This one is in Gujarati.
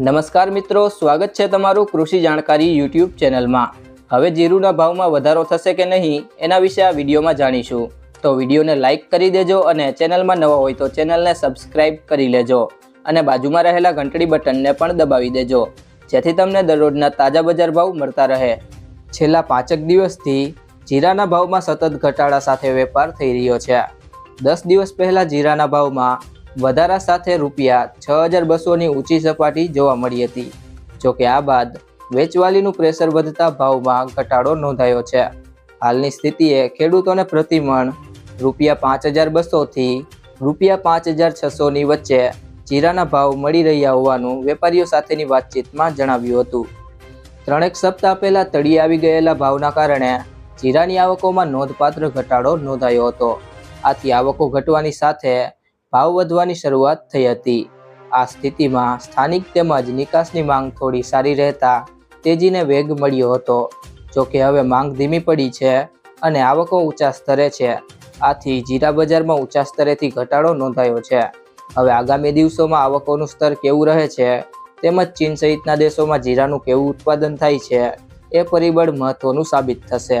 નમસ્કાર મિત્રો, સ્વાગત છે તમારું કૃષિ જાણકારી યુટ્યુબ ચેનલમાં. હવે જીરુના ભાવમાં વધારો થશે કે નહીં, એના વિશે આ વિડીયોમાં જાણીશું. તો વિડીયોને લાઇક કરી દેજો અને ચેનલમાં નવા હોય તો ચેનલને સબસ્ક્રાઇબ કરી લેજો અને બાજુમાં રહેલા ઘંટડી બટનને પણ દબાવી દેજો, જેથી તમને દરરોજના તાજા બજાર ભાવ મળતા રહે. છેલ્લા પાંચેક દિવસથી જીરાના ભાવમાં સતત ઘટાડા સાથે વેપાર થઈ રહ્યો છે. દસ દિવસ પહેલાં જીરાના ભાવમાં વધારા સાથે રૂપિયા છ હજાર બસોની ઊંચી સપાટી જોવા મળી હતી. જોકે આ બાદ વેચવાલીનું પ્રેશર વધતા ભાવમાં ઘટાડો નોંધાયો છે. હાલની સ્થિતિએ ખેડૂતોને પ્રતિમણ રૂપિયા પાંચ હજાર બસોથી રૂપિયા પાંચ હજાર છસોની વચ્ચે જીરાના ભાવ મળી રહ્યા હોવાનું વેપારીઓ સાથેની વાતચીતમાં જણાવ્યું હતું. ત્રણેક સપ્તાહ પહેલા તળી આવી ગયેલા ભાવના કારણે જીરાની આવકોમાં નોંધપાત્ર ઘટાડો નોંધાયો હતો. આથી આવકો ઘટવાની સાથે ભાવ વધવાની શરૂઆત થઈ હતી. આ સ્થિતિમાં સ્થાનિક તેમજ નિકાસની માંગ થોડી સારી રહેતા તેજીને વેગ મળ્યો હતો. જોકે હવે માંગ ધીમી પડી છે અને આવકો ઊંચા સ્તરે છે. આથી જીરા બજારમાં ઊંચા સ્તરેથી ઘટાડો નોંધાયો છે. હવે આગામી દિવસોમાં આવકોનું સ્તર કેવું રહે છે તેમજ ચીન સહિતના દેશોમાં જીરાનું કેવું ઉત્પાદન થાય છે એ પરિબળ મહત્વનું સાબિત થશે.